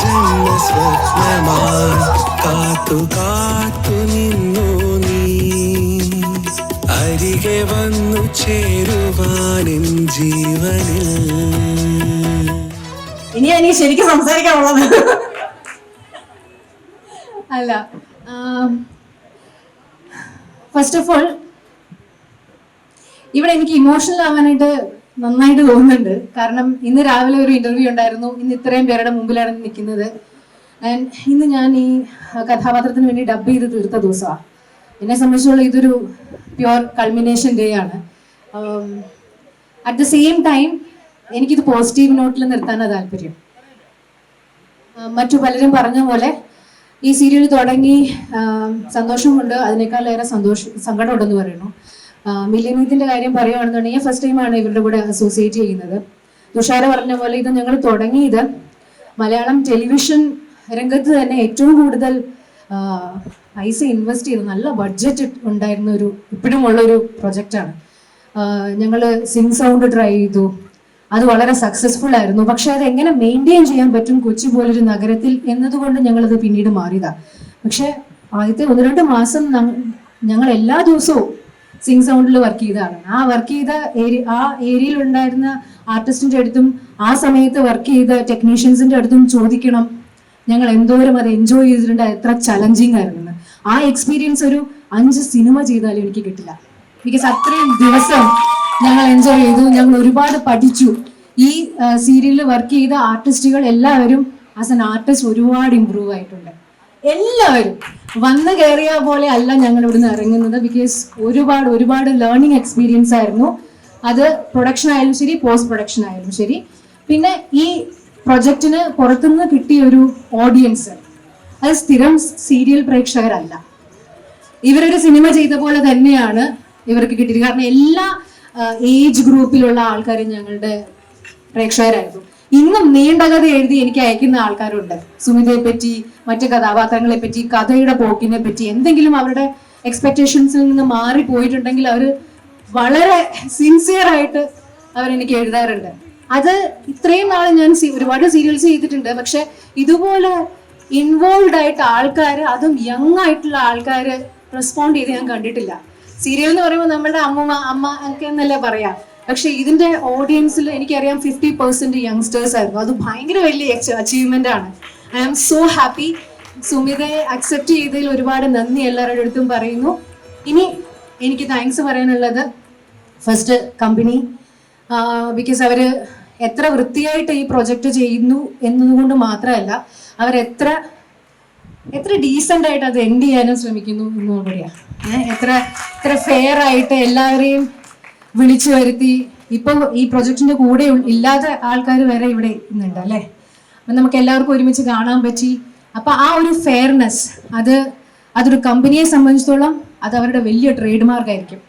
ജന്മ സ്വപ്നമായി കാത്തു കാത്തു നിന്നു നീ അരികെ വന്നു ജീവനിൽ ഇനി എനിക്ക് ശരിക്കും സംസാരിക്കാനുള്ളത്. അല്ല ഫസ്റ്റ് ഓഫ് ഓൾ ഇവിടെ എനിക്ക് ഇമോഷണൽ ആവാനായിട്ട് നന്നായിട്ട് തോന്നുന്നുണ്ട്. കാരണം ഇന്ന് രാവിലെ ഒരു ഇന്റർവ്യൂ ഉണ്ടായിരുന്നു. ഇന്ന് ഇത്രയും പേരുടെ മുമ്പിലാണ് നിൽക്കുന്നത്. ആൻഡ് ഇന്ന് ഞാൻ ഈ കഥാപാത്രത്തിന് വേണ്ടി ഡബ് ചെയ്ത് തീർത്ത ദിവസമാണ് എന്നെ സംബന്ധിച്ചുള്ള ഇതൊരു പ്യുവർ കൾമിനേഷൻ ഡേ ആണ്. അറ്റ് ദ സെയിം ടൈം എനിക്കിത് പോസിറ്റീവ് നോട്ടിൽ നിർത്താനാണ് താല്പര്യം. ആ, മറ്റു പലരും പറഞ്ഞ പോലെ ഈ സീരിയൽ തുടങ്ങി സന്തോഷമുണ്ട് അതിനേക്കാളേറെ സന്തോഷം സങ്കടമുണ്ടെന്ന് പറയുന്നു. മില്യനീതിന്റെ കാര്യം പറയുകയാണെന്നുണ്ടെങ്കിൽ ഫസ്റ്റ് ടൈമാണ് ഇവരുടെ കൂടെ അസോസിയേറ്റ് ചെയ്യുന്നത്. തുഷാര പറഞ്ഞ പോലെ ഇത് ഞങ്ങൾ തുടങ്ങിയത് മലയാളം ടെലിവിഷൻ രംഗത്ത് തന്നെ ഏറ്റവും കൂടുതൽ പൈസ ഇൻവെസ്റ്റ് ചെയ്ത് നല്ല ബഡ്ജറ്റ് ഉണ്ടായിരുന്ന ഒരു ഇപ്പോഴും ഉള്ള ഒരു പ്രൊജക്റ്റാണ് ഞങ്ങൾ സിങ് സൗണ്ട് ട്രൈ ചെയ്തു. അത് വളരെ സക്സസ്ഫുൾ ആയിരുന്നു. പക്ഷെ അത് എങ്ങനെ മെയിന്റെയിൻ ചെയ്യാൻ പറ്റും കൊച്ചി പോലൊരു നഗരത്തിൽ എന്നതുകൊണ്ട് ഞങ്ങളത് പിന്നീട് മാറിയതാണ് പക്ഷെ ആദ്യത്തെ ഒന്ന് രണ്ട് മാസം ഞങ്ങൾ എല്ലാ ദിവസവും സിങ് സൗണ്ടിൽ വർക്ക് ചെയ്തതാണ്. ആ വർക്ക് ചെയ്ത ഏരിയ ആ ഏരിയയിൽ ഉണ്ടായിരുന്ന ആർട്ടിസ്റ്റിന്റെ അടുത്തും ആ സമയത്ത് വർക്ക് ചെയ്ത ടെക്നീഷ്യൻസിന്റെ അടുത്തും ചോദിക്കണം. ഞങ്ങൾ എന്തോരം അത് എൻജോയ് ചെയ്തിട്ടുണ്ട് എത്ര ചലഞ്ചിങ് ആയിരുന്നു. ആ എക്സ്പീരിയൻസ് ഒരു അഞ്ച് സിനിമ ചെയ്താലും എനിക്ക് കിട്ടില്ല. ബിക്കോസ് അത്രയും ദിവസം ഞങ്ങൾ എൻജോയ് ചെയ്തു ഞങ്ങൾ ഒരുപാട് പഠിച്ചു. ഈ സീരിയലിൽ വർക്ക് ചെയ്ത ആർട്ടിസ്റ്റുകൾ എല്ലാവരും ആസ് എൻ ആർട്ടിസ്റ്റ് ഒരുപാട് ഇമ്പ്രൂവ് ആയിട്ടുണ്ട്. എല്ലാവരും വന്ന് കയറിയ പോലെ അല്ല ഞങ്ങൾ ഇവിടുന്ന് ഇറങ്ങുന്നത്. ബിക്കോസ് ഒരുപാട് ഒരുപാട് ലേണിംഗ് എക്സ്പീരിയൻസ് ആയിരുന്നു. അത് പ്രൊഡക്ഷൻ ആയാലും ശരി പോസ്റ്റ് പ്രൊഡക്ഷൻ ആയാലും ശരി. പിന്നെ ഈ പ്രൊജക്റ്റിന് പുറത്തുനിന്ന് കിട്ടിയ ഒരു ഓഡിയൻസ് അത് സ്ഥിരം സീരിയൽ പ്രേക്ഷകരല്ല. ഇവരൊരു സിനിമ ചെയ്ത പോലെ തന്നെയാണ് ഇവർക്ക് കിട്ടിയത്. കാരണം എല്ലാ ഏജ് ഗ്രൂപ്പിലുള്ള ആൾക്കാരും ഞങ്ങളുടെ പ്രേക്ഷകരായിരുന്നു. ഇന്നും നീണ്ട കഥ എഴുതി എനിക്ക് അയക്കുന്ന ആൾക്കാരുണ്ട്. സുമിതയെ പറ്റി മറ്റു കഥാപാത്രങ്ങളെ പറ്റി കഥയുടെ പോക്കിനെ പറ്റി എന്തെങ്കിലും അവരുടെ എക്സ്പെക്ടേഷൻസിൽ നിന്ന് മാറി പോയിട്ടുണ്ടെങ്കിൽ അവർ വളരെ സിൻസിയർ ആയിട്ട് അവരെനിക്ക് എഴുതാറുണ്ട്. അത് ഇത്രയും നാൾ ഞാൻ ഒരുപാട് സീരിയൽസ് ചെയ്തിട്ടുണ്ട്. പക്ഷെ ഇതുപോലെ ഇൻവോൾവ് ആയിട്ട് ആൾക്കാർ അതും യങ് ആയിട്ടുള്ള ആൾക്കാർ റെസ്പോണ്ട് ചെയ്ത് ഞാൻ കണ്ടിട്ടില്ല. സീരിയൽ എന്ന് പറയുമ്പോൾ നമ്മുടെ അമ്മ അമ്മ ഒക്കെ എന്നല്ലേ പറയാം? പക്ഷെ ഇതിന്റെ ഓഡിയൻസിൽ എനിക്കറിയാം ഫിഫ്റ്റി പെർസെന്റ് യങ്സ്റ്റേഴ്സ് ആയിരുന്നു. അത് ഭയങ്കര വലിയ അച്ചീവ്മെന്റ് ആണ്. ഐ ആം സോ ഹാപ്പി സുമിതയെ അക്സെപ്റ്റ് ചെയ്തതിൽ ഒരുപാട് നന്ദി എല്ലാവരുടെ അടുത്തും പറയുന്നു. ഇനി എനിക്ക് താങ്ക്സ് പറയാനുള്ളത് ഫസ്റ്റ് കമ്പനി ബിക്കോസ് അവർ എത്ര വൃത്തിയായിട്ട് ഈ പ്രൊജക്റ്റ് ചെയ്യുന്നു എന്നതുകൊണ്ട് മാത്രമല്ല അവരെത്ര എത്ര എത്ര ഡീസന്റ് ആയിട്ട് അത് എൻഡ് ചെയ്യാനും ശ്രമിക്കുന്നു എന്ന് പറയാം എത്ര എത്ര ഫെയർ ആയിട്ട് എല്ലാവരെയും വിളിച്ചു വരുത്തി. ഇപ്പൊ ഈ പ്രൊജക്ടിന്റെ കൂടെ ഇല്ലാതെ ആൾക്കാർ വരെ ഇവിടെ ഇന്നുണ്ട് അല്ലേ? അപ്പൊ നമുക്ക് എല്ലാവർക്കും ഒരുമിച്ച് കാണാൻ പറ്റി. അപ്പൊ ആ ഒരു ഫെയർനെസ് അത് അതൊരു കമ്പനിയെ സംബന്ധിച്ചിടത്തോളം അത് അവരുടെ വലിയ ട്രേഡ് മാർക്ക് ആയിരിക്കും.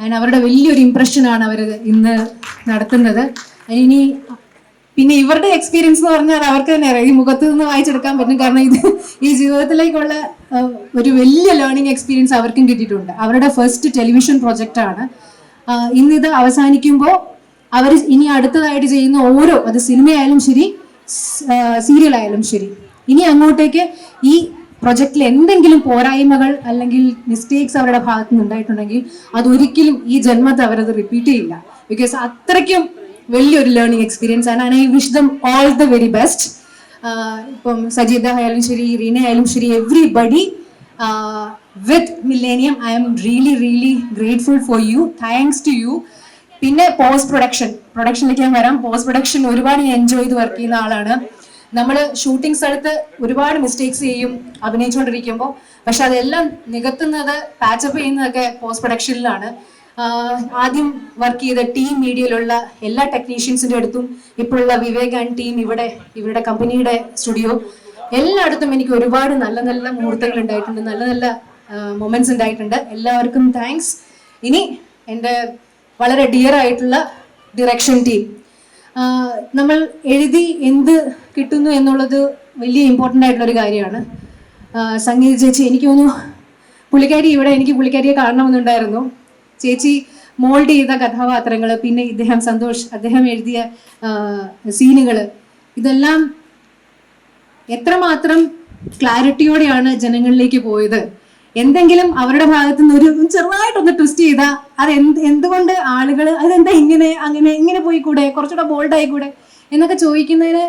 ആൻഡ് അവരുടെ വലിയൊരു ഇമ്പ്രഷനാണ് അവർ ഇന്ന് നടത്തുന്നത്. ഇനി പിന്നെ ഇവരുടെ എക്സ്പീരിയൻസ് എന്ന് പറഞ്ഞാൽ അവർക്ക് തന്നെ അറിയാം. ഈ മുഖത്ത് നിന്ന് വായിച്ചെടുക്കാൻ പറ്റും. കാരണം ഇത് ഈ ജീവിതത്തിലേക്കുള്ള ഒരു വലിയ ലേണിംഗ് എക്സ്പീരിയൻസ് അവർക്കും കിട്ടിയിട്ടുണ്ട്. അവരുടെ ഫസ്റ്റ് ടെലിവിഷൻ പ്രൊജക്റ്റ് ആണ്. ആ, ഇന്നിത് അവസാനിക്കുമ്പോൾ അവർ ഇനി അടുത്തതായിട്ട് ചെയ്യുന്ന ഓരോ അത് സിനിമയായാലും ശരി സീരിയൽ ആയാലും ശരി ഇനി അങ്ങോട്ടേക്ക് ഈ പ്രൊജക്റ്റിൽ എന്തെങ്കിലും പോരായ്മകൾ അല്ലെങ്കിൽ മിസ്റ്റേക്സ് അവരുടെ ഭാഗത്ത് നിന്ന് ഉണ്ടായിട്ടുണ്ടെങ്കിൽ അതൊരിക്കലും ഈ ജന്മത്തെ അവരത് റിപ്പീറ്റ് ചെയ്യില്ല. ബിക്കോസ് അത്രയ്ക്കും വലിയൊരു ലേണിംഗ് എക്സ്പീരിയൻസ് ആണ്. I wish them all the very best ഇപ്പം സജീദ ആയാലും ശരി റീന ആയാലും ശരി everybody with millennium I'm really really grateful for you thanks to you പിന്നെ പോസ്റ്റ് പ്രൊഡക്ഷൻ പ്രൊഡക്ഷനിലേക്ക് ഞാൻ വരാം. പോസ്റ്റ് പ്രൊഡക്ഷൻ ഒരുപാട് എൻജോയ് ചെയ്ത് വർക്ക് ചെയ്യുന്ന ആളാണ്. നമ്മൾ ഷൂട്ടിംഗ് സ്ഥലത്ത് ഒരുപാട് മിസ്റ്റേക്സ് ചെയ്യും അഭിനയിച്ചുകൊണ്ടിരിക്കുമ്പോൾ പക്ഷെ അതെല്ലാം നികത്തുന്നത് പാച്ചപ്പ് ചെയ്യുന്നതൊക്കെ പോസ്റ്റ് പ്രൊഡക്ഷനിലാണ് ആദ്യം വർക്ക് ചെയ്ത ടീം മീഡിയയിലുള്ള എല്ലാ ടെക്നീഷ്യൻസിന്റെ അടുത്തും ഇപ്പോഴുള്ള വിവേക് ആൻഡ് ടീം ഇവിടെ ഇവരുടെ കമ്പനിയുടെ സ്റ്റുഡിയോ എല്ലായിടത്തും എനിക്ക് ഒരുപാട് നല്ല നല്ല മുഹൂർത്തങ്ങൾ ഉണ്ടായിട്ടുണ്ട്. നല്ല നല്ല മൊമെന്റ്സ് ഉണ്ടായിട്ടുണ്ട്. എല്ലാവർക്കും താങ്ക്സ് ഇനി എന്റെ വളരെ ഡിയർ ആയിട്ടുള്ള ഡിറക്ഷൻ ടീം നമ്മൾ എഴുതി എന്ത് കിട്ടുന്നു എന്നുള്ളത് വലിയ ഇമ്പോർട്ടന്റ് ആയിട്ടുള്ളൊരു കാര്യമാണ്. സംഗീത ചേച്ചി എനിക്ക് തോന്നുന്നു പുള്ളിക്കാരി ഇവിടെ എനിക്ക് പുള്ളിക്കാരിയെ കാണണമെന്നുണ്ടായിരുന്നു. ചേച്ചി മോൾഡ് ചെയ്ത കഥാപാത്രങ്ങൾ പിന്നെ ഇദ്ദേഹം സന്തോഷ് അദ്ദേഹം എഴുതിയ സീനുകൾ ഇതെല്ലാം എത്രമാത്രം ക്ലാരിറ്റിയോടെയാണ് ജനങ്ങളിലേക്ക് പോയത്. എന്തെങ്കിലും അവരുടെ ഭാഗത്തു നിന്ന് ഒരു ചെറുതായിട്ടൊന്ന് ട്വിസ്റ്റ് ചെയ്താൽ അത് എന്ത് എന്തുകൊണ്ട് ആളുകൾ അതെന്താ ഇങ്ങനെ അങ്ങനെ ഇങ്ങനെ പോയി കൂടെ കുറച്ചുകൂടെ ബോൾഡ് ആയി കൂടെ എന്നൊക്കെ ചോദിക്കുന്നതിന്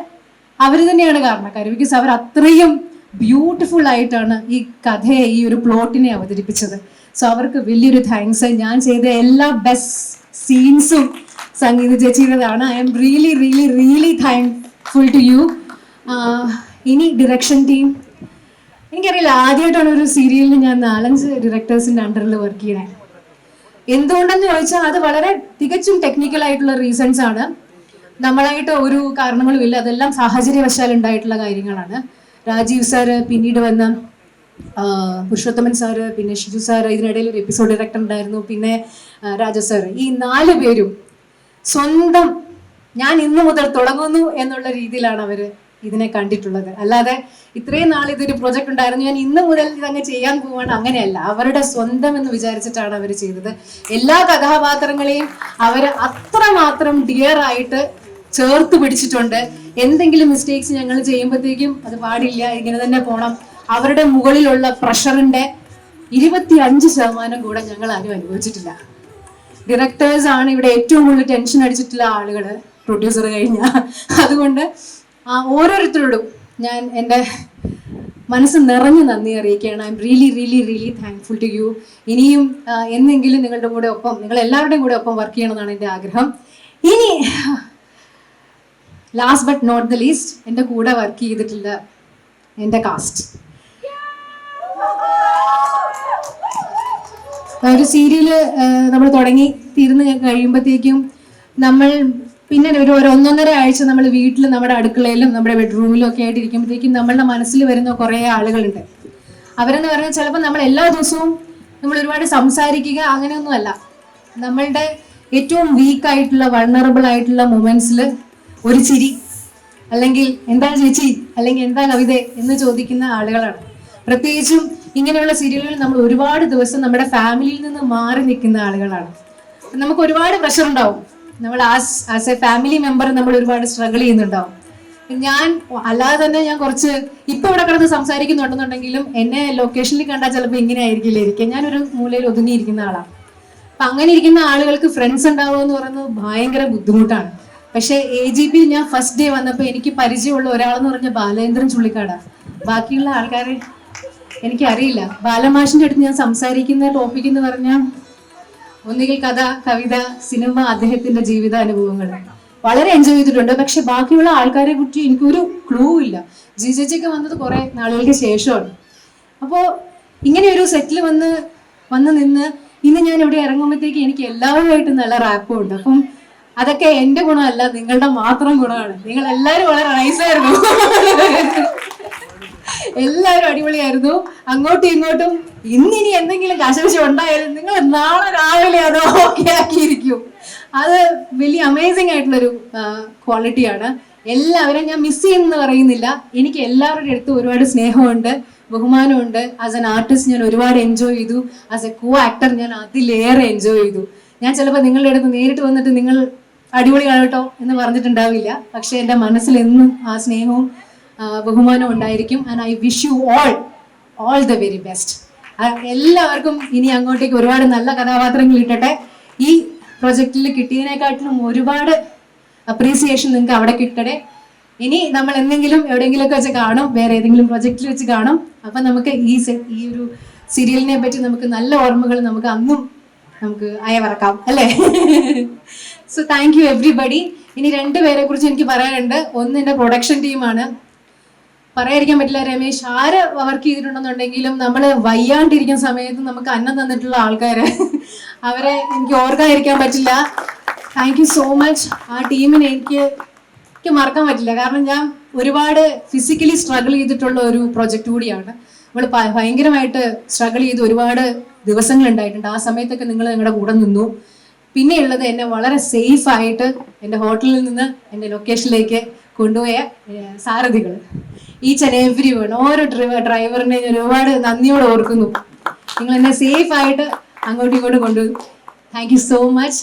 അവർ തന്നെയാണ് കാരണക്കാർ ബിക്കോസ് അവർ അത്രയും ബ്യൂട്ടിഫുൾ ആയിട്ടാണ് ഈ കഥയെ ഈ ഒരു പ്ലോട്ടിനെ അവതരിപ്പിച്ചത്. സോ അവർക്ക് വലിയൊരു താങ്ക്സ് ഞാൻ ചെയ്ത എല്ലാ ബെസ്റ്റ് സീൻസും Sangeetha ചേച്ചിയുടേതാണ്. I'm really really really thankful to you ഇനി ഡിറക്ഷൻ ടീം എനിക്കറിയില്ല ആദ്യമായിട്ടാണ് ഒരു സീരിയലിൽ ഞാൻ നാലഞ്ച് ഡയറക്ടേഴ്സിന്റെ അണ്ടറിൽ വർക്ക് ചെയ്യണേ. എന്തുകൊണ്ടെന്ന് ചോദിച്ചാൽ അത് വളരെ തികച്ചും ടെക്നിക്കൽ ആയിട്ടുള്ള റീസൺസ് ആണ്. നമ്മളായിട്ട് ഒരു കാരണങ്ങളും ഇല്ല. അതെല്ലാം സാഹചര്യവശാൽ ഉണ്ടായിട്ടുള്ള കാര്യങ്ങളാണ്. രാജീവ് സാറ് പിന്നീട് വന്ന പുരുഷോത്തമൻ സാറ് പിന്നെ ഷിജു സാറ് ഇതിനിടയിൽ ഒരു എപ്പിസോഡ് ഡയറക്ടർ ഉണ്ടായിരുന്നു. പിന്നെ രാജ സാറ് ഈ നാല് പേരും സ്വന്തം ഞാൻ ഇന്നു മുതൽ തുടങ്ങുന്നു എന്നുള്ള രീതിയിലാണ് അവർ ഇതിനെ കണ്ടിട്ടുള്ളത്. അല്ലാതെ ഇത്രയും നാൾ ഇതൊരു പ്രൊജക്ട് ഉണ്ടായിരുന്നു. ഞാൻ ഇന്ന് മുതൽ ഇതങ്ങ് ചെയ്യാൻ പോവാണ്. അങ്ങനെയല്ല. അവരുടെ സ്വന്തം എന്ന് വിചാരിച്ചിട്ടാണ് അവർ ചെയ്തത്. എല്ലാ കഥാപാത്രങ്ങളെയും അവർ അത്രമാത്രം ഡിയർ ആയിട്ട് ചേർത്ത് പിടിച്ചിട്ടുണ്ട്. എന്തെങ്കിലും മിസ്റ്റേക്സ് ഞങ്ങൾ ചെയ്യുമ്പോഴത്തേക്കും അത് പാടില്ല ഇങ്ങനെ തന്നെ പോണം. അവരുടെ മുകളിലുള്ള പ്രഷറിന്റെ ഇരുപത്തി അഞ്ച് ശതമാനം കൂടെ ഞങ്ങൾ ആരും അനുഭവിച്ചിട്ടില്ല. ഡയറക്ടേഴ്സ് ആണ് ഇവിടെ ഏറ്റവും കൂടുതൽ ടെൻഷൻ അടിച്ചിട്ടുള്ള ആളുകൾ പ്രൊഡ്യൂസർ കഴിഞ്ഞ. അതുകൊണ്ട് ആ ഓരോരുത്തരോടും ഞാൻ എന്റെ മനസ്സ് നിറഞ്ഞ് നന്ദി അറിയിക്കുകയാണ്. I'm really really really thankful to you ഇനിയും എന്നെങ്കിലും നിങ്ങളുടെ കൂടെ ഒപ്പം നിങ്ങൾ എല്ലാവരുടെയും കൂടെ ഒപ്പം വർക്ക് ചെയ്യണമെന്നാണ് എന്റെ ആഗ്രഹം. ഇനി last but not the least എന്റെ കൂടെ വർക്ക് ചെയ്തിട്ടുള്ള എന്റെ കാസ്റ്റ് ഒരു സീരിയൽ നമ്മൾ തുടങ്ങി തീർന്ന് കഴിയുമ്പോഴത്തേക്കും നമ്മൾ പിന്നെ ഒരു ഒന്നൊന്നര ആഴ്ച നമ്മൾ വീട്ടിൽ നമ്മുടെ അടുക്കളയിലും നമ്മുടെ ബെഡ്റൂമിലും ഒക്കെ ആയിട്ട് ഇരിക്കുമ്പോഴത്തേക്കും നമ്മളുടെ മനസ്സിൽ വരുന്ന കുറേ ആളുകളുണ്ട്. അവരെന്ന് പറഞ്ഞാൽ ചിലപ്പോൾ നമ്മൾ എല്ലാ ദിവസവും നമ്മൾ ഒരുപാട് സംസാരിക്കുക അങ്ങനെയൊന്നുമല്ല നമ്മളുടെ ഏറ്റവും വീക്ക് ആയിട്ടുള്ള വൾണറബിൾ ആയിട്ടുള്ള മൊമെന്റ്സിൽ ഒരു ചിരി അല്ലെങ്കിൽ എന്താ ചേച്ചി? അല്ലെങ്കിൽ എന്താ കവിത? എന്ന് ചോദിക്കുന്ന ആളുകളാണ്. പ്രത്യേകിച്ചും ഇങ്ങനെയുള്ള സീരിയലുകളിൽ നമ്മൾ ഒരുപാട് ദിവസം നമ്മുടെ ഫാമിലിയിൽ നിന്ന് മാറി നിൽക്കുന്ന ആളുകളാണ്. നമുക്ക് ഒരുപാട് പ്രഷർ ഉണ്ടാവും. നമ്മൾ as as a family member നമ്മൾ ഒരുപാട് സ്ട്രഗിൾ ചെയ്യുന്നുണ്ടാവും. ഞാൻ അല്ലാതെ തന്നെ ഞാൻ കുറച്ച് ഇപ്പൊ ഇവിടെ കിടന്ന് സംസാരിക്കുന്നുണ്ടെന്നുണ്ടെങ്കിലും എന്നെ ലൊക്കേഷനിൽ കണ്ടാൽ ചിലപ്പോൾ ഇങ്ങനെ ആയിരിക്കില്ല ഇരിക്കുക. ഞാനൊരു മൂലയിൽ ഒതുങ്ങിയിരിക്കുന്ന ആളാണ് അപ്പൊ അങ്ങനെ ഇരിക്കുന്ന ആളുകൾക്ക് ഫ്രണ്ട്സ് ഉണ്ടാവുക എന്ന് പറയുന്നത് ഭയങ്കര ബുദ്ധിമുട്ടാണ്. പക്ഷെ എ ജി പി ഞാൻ ഫസ്റ്റ് ഡേ വന്നപ്പോൾ എനിക്ക് പരിചയമുള്ള ഒരാളെന്ന് പറഞ്ഞ ബാലേന്ദ്രൻ ചുള്ളിക്കാടാ. ബാക്കിയുള്ള ആൾക്കാരെ എനിക്കറിയില്ല. ബാലമാഷിന്റെ അടുത്ത് ഞാൻ സംസാരിക്കുന്ന ടോപ്പിക് എന്ന് പറഞ്ഞാൽ ഒന്നുകിൽ കഥ കവിത സിനിമ അദ്ദേഹത്തിന്റെ ജീവിത അനുഭവങ്ങൾ വളരെ എൻജോയ് ചെയ്തിട്ടുണ്ട്. പക്ഷെ ബാക്കിയുള്ള ആൾക്കാരെ കുറിച്ച് എനിക്കൊരു ക്ലൂ ഇല്ല. ജി ചേച്ചിക്ക് വന്നത് കുറെ നാളുകൾക്ക് ശേഷമാണ്. അപ്പോൾ ഇങ്ങനെ ഒരു സെറ്റിൽ വന്ന് വന്ന് നിന്ന് ഇന്ന് ഞാൻ ഇവിടെ ഇറങ്ങുമ്പോഴത്തേക്ക് എനിക്ക് എല്ലാവരുമായിട്ടും നല്ല റാപ്പും ഉണ്ട്. അപ്പം അതൊക്കെ എന്റെ ഗുണമല്ല നിങ്ങളുടെ മാത്രം ഗുണമാണ്. നിങ്ങൾ എല്ലാവരും വളരെ നൈസായിരുന്നു എല്ലാവരും അടിപൊളിയായിരുന്നു. അങ്ങോട്ടും ഇങ്ങോട്ടും ഇന്നിനി എന്തെങ്കിലും കശവിശ ഉണ്ടായാലും നിങ്ങൾ നാളെ രാവിലെ അത് ഓക്കെ ആക്കിയിരിക്കും അത് വലിയ അമേസിംഗ് ആയിട്ടുള്ളൊരു ക്വാളിറ്റിയാണ് എല്ലാവരും ഞാൻ മിസ് ചെയ്യുന്നു പറയുന്നില്ല. എനിക്ക് എല്ലാവരുടെ അടുത്തും ഒരുപാട് സ്നേഹമുണ്ട് ബഹുമാനമുണ്ട്. ആസ് എൻ ആർട്ടിസ്റ്റ് ഞാൻ ഒരുപാട് എൻജോയ് ചെയ്തു. ആസ് എ കോ ആക്ടർ ഞാൻ അതിലേറെ എൻജോയ് ചെയ്തു. ഞാൻ ചിലപ്പോൾ നിങ്ങളുടെ അടുത്ത് നേരിട്ട് വന്നിട്ട് നിങ്ങൾ അടിപൊളിയാണ് കേട്ടോ എന്ന് പറഞ്ഞിട്ടുണ്ടാവില്ല. പക്ഷെ എന്റെ മനസ്സിൽ എന്നും ആ സ്നേഹവും ആ, ബഹുമാനവും ഉണ്ടായിരിക്കും. And I wish you all all the very best എല്ലാവർക്കും ഇനി അങ്ങോട്ടേക്ക് ഒരുപാട് നല്ല കഥാപാത്രങ്ങൾ ഇട്ടട്ടെ. ഈ പ്രൊജക്റ്റിൽ കിട്ടിയതിനെക്കാട്ടിലും ഒരുപാട് അപ്രീസിയേഷൻ നിങ്ങൾക്ക് അവിടെ കിട്ടട്ടെ. ഇനി നമ്മൾ എന്തെങ്കിലും എവിടെയെങ്കിലുമൊക്കെ വെച്ച് കാണും. വേറെ ഏതെങ്കിലും പ്രൊജക്റ്റിൽ വെച്ച് കാണും. അപ്പം നമുക്ക് ഈ ഈ ഒരു സീരിയലിനെ പറ്റി നമുക്ക് നല്ല ഓർമ്മകൾ നമുക്ക് അന്നും നമുക്ക് അയവറക്കാം അല്ലേ? സോ താങ്ക് യു എവ്രിബഡി ഇനി രണ്ട് പേരെ കുറിച്ച് എനിക്ക് പറയാനുണ്ട്. ഒന്ന് എന്റെ പ്രൊഡക്ഷൻ ടീമാണ് പറയാതിരിക്കാൻ പറ്റില്ല രമേശ്. ആര് വർക്ക് ചെയ്തിട്ടുണ്ടെന്നുണ്ടെങ്കിലും നമ്മൾ വയ്യാണ്ടിരിക്കുന്ന സമയത്ത് നമുക്ക് അന്നം തന്നിട്ടുള്ള ആൾക്കാര്. അവരെ എനിക്ക് ഓർക്കാതിരിക്കാൻ പറ്റില്ല. താങ്ക് യു സോ മച്ച് ആ ടീമിനെ എനിക്ക് എനിക്ക് മറക്കാൻ പറ്റില്ല. കാരണം ഞാൻ ഒരുപാട് ഫിസിക്കലി സ്ട്രഗിൾ ചെയ്തിട്ടുള്ള ഒരു പ്രൊജക്റ്റ് കൂടിയാണ്. നമ്മൾ ഭയങ്കരമായിട്ട് സ്ട്രഗിൾ ചെയ്ത് ഒരുപാട് ദിവസങ്ങൾ ഉണ്ടായിട്ടുണ്ട്. ആ സമയത്തൊക്കെ നിങ്ങൾ ഞങ്ങളുടെ കൂടെ നിന്നു. പിന്നെയുള്ളത് എന്നെ വളരെ സേഫ് ആയിട്ട് എന്റെ ഹോട്ടലിൽ നിന്ന് എന്റെ ലൊക്കേഷനിലേക്ക് കൊണ്ടുപോയ സാരഥികൾ ഈച്ച് ആൻഡ് എവ്രി വൺ ഓരോ ഡ്രൈവർ ഡ്രൈവറിനെ ഞാൻ ഒരുപാട് നന്ദിയോടെ ഓർക്കുന്നു. നിങ്ങൾ എന്നെ സേഫ് ആയിട്ട് അങ്ങോട്ടും ഇങ്ങോട്ടും കൊണ്ടുപോകും thank you so much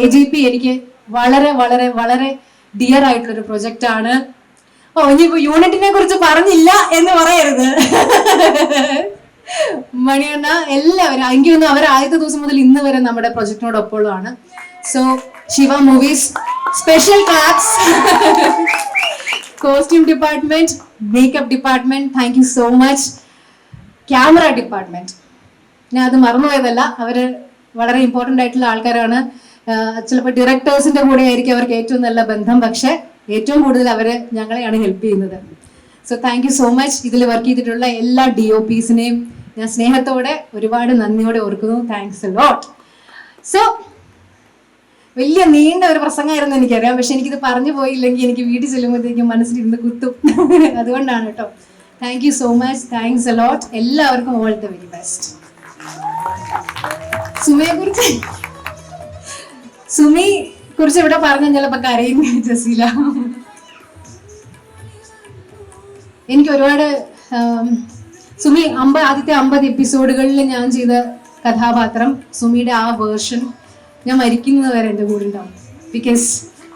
A G P എനിക്ക് വളരെ വളരെ വളരെ ഡിയർ ആയിട്ടുള്ളൊരു ആണ്. ഓ ഇനിയിപ്പോ യൂണിറ്റിനെ കുറിച്ച് പറഞ്ഞില്ല എന്ന് പറയരുത്. മണിയണ്ണ എല്ലാവരും എനിക്ക് അവർ ആദ്യത്തെ ദിവസം മുതൽ ഇന്ന് വരെ നമ്മുടെ പ്രൊജക്ടിനോടൊപ്പമുള്ളതാണ് so Shiva movies special class costume department makeup department thank you so much camera department ഞാൻ അത് മറന്നുപോയതല്ല. അവർ വളരെ ഇമ്പോർട്ടന്റ് ആയിട്ടുള്ള ആൾക്കാരാണ്. ചിലപ്പോൾ ഡയറക്ടേഴ്സിന്റെ കൂടെ ആയിരിക്കും അവർക്ക് ഏറ്റവും നല്ല ബന്ധം. പക്ഷെ ഏറ്റവും കൂടുതൽ അവർ ഞങ്ങളെയാണ് ഹെൽപ്പ് ചെയ്യുന്നത്. So thank you so much ഇതിൽ വർക്ക് ചെയ്തിട്ടുള്ള എല്ലാ ഡി ഒ പീസിനെയും ഞാൻ സ്നേഹത്തോടെ ഒരുപാട് നന്ദിയോടെ ഓർക്കുന്നു. താങ്ക്സ് ലോട്ട് സോ വലിയ നീണ്ട ഒരു പ്രസംഗമായിരുന്നു എനിക്കറിയാം. പക്ഷെ എനിക്കിത് പറഞ്ഞു പോയില്ലെങ്കിൽ എനിക്ക് വീട്ടിൽ ചെല്ലുമ്പോഴത്തേക്കും മനസ്സിലിരുന്ന് കുത്തും. അതുകൊണ്ടാണ് കേട്ടോ. Thank you so much thanks a lot എല്ലാവർക്കും ഓൾ ദ വെരി ബെസ്റ്റ് സുമയെ കുറിച്ച് സുമി കുറിച്ച് ഇവിടെ പറഞ്ഞ ചിലപ്പോ കരയും ജസീല. എനിക്ക് ഒരുപാട് സുമി അമ്പ ആദ്യത്തെ അമ്പത് എപ്പിസോഡുകളിൽ ഞാൻ ചെയ്ത കഥാപാത്രം സുമിയുടെ ആ വേർഷൻ ഞാൻ മരിക്കുന്നത് വരെ എന്റെ കൂടെ ഉണ്ടാവും ബിക്കോസ്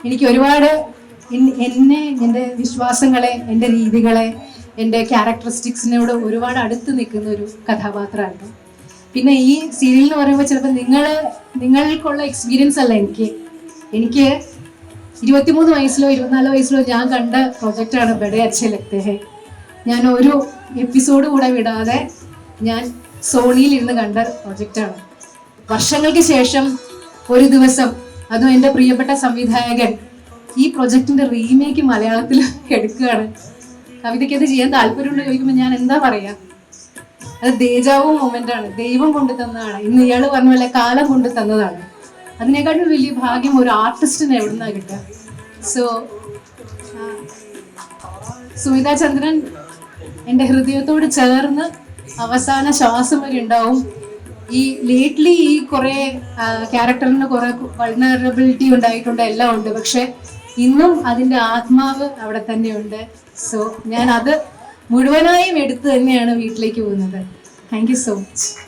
എനിക്ക് ഒരുപാട് എന്നെ എന്റെ വിശ്വാസങ്ങളെ എന്റെ രീതികളെ എന്റെ ക്യാരക്ടറിസ്റ്റിക്സിനോട് ഒരുപാട് അടുത്ത് നിൽക്കുന്ന ഒരു കഥാപാത്രമായിരുന്നു. പിന്നെ ഈ സീരിയൽ എന്ന് പറയുമ്പോൾ ചിലപ്പോൾ നിങ്ങൾ നിങ്ങൾക്കുള്ള എക്സ്പീരിയൻസ് അല്ല എനിക്ക്. എനിക്ക് ഇരുപത്തിമൂന്ന് വയസ്സിലോ ഇരുപത്തിനാല് വയസ്സിലോ ഞാൻ കണ്ട പ്രൊജക്റ്റാണ് ബഡേ അച്ഛ ലക്തേഹെ. ഞാൻ ഒരു എപ്പിസോഡ് കൂടെ വിടാതെ ഞാൻ സോണിയിൽ ഇരുന്ന് കണ്ട പ്രൊജക്റ്റാണ് വർഷങ്ങൾക്ക് ശേഷം ഒരു ദിവസം. അതും എന്റെ പ്രിയപ്പെട്ട സംവിധായകൻ ഈ പ്രൊജക്ടിന്റെ റീമേക്ക് മലയാളത്തിൽ എടുക്കുകയാണ്. കവിതയ്ക്ക് അത് ചെയ്യാൻ താല്പര്യമുണ്ടോ ചോദിക്കുമ്പോൾ ഞാൻ എന്താ പറയാ? അത് ദേജാവും മൊമെന്റ് ആണ്. ദൈവം കൊണ്ടു തന്നതാണ്. ഇന്ന് ഇയാൾ പറഞ്ഞ പോലെ കാലം കൊണ്ടു തന്നതാണ്. അതിനേക്കാട്ടും വലിയ ഭാഗ്യം ഒരു ആർട്ടിസ്റ്റിന് എവിടുന്നാ കിട്ടുക? സോ സുമിത ചന്ദ്രൻ എന്റെ ഹൃദയത്തോട് ചേർന്ന് അവസാന ശ്വാസം വരെ ഉണ്ടാവും. ഈ ലേറ്റ്ലി ഈ കുറെ ക്യാരക്ടറിന് കുറെ വൾണറബിലിറ്റി ഉണ്ടായിട്ടുണ്ട് എല്ലാം ഉണ്ട്. പക്ഷെ ഇന്നും അതിന്റെ ആത്മാവ് അവിടെ തന്നെയുണ്ട്. സോ ഞാൻ അത് മുഴുവനായും എടുത്ത് തന്നെയാണ് വീട്ടിലേക്ക് പോകുന്നത്. Thank you so much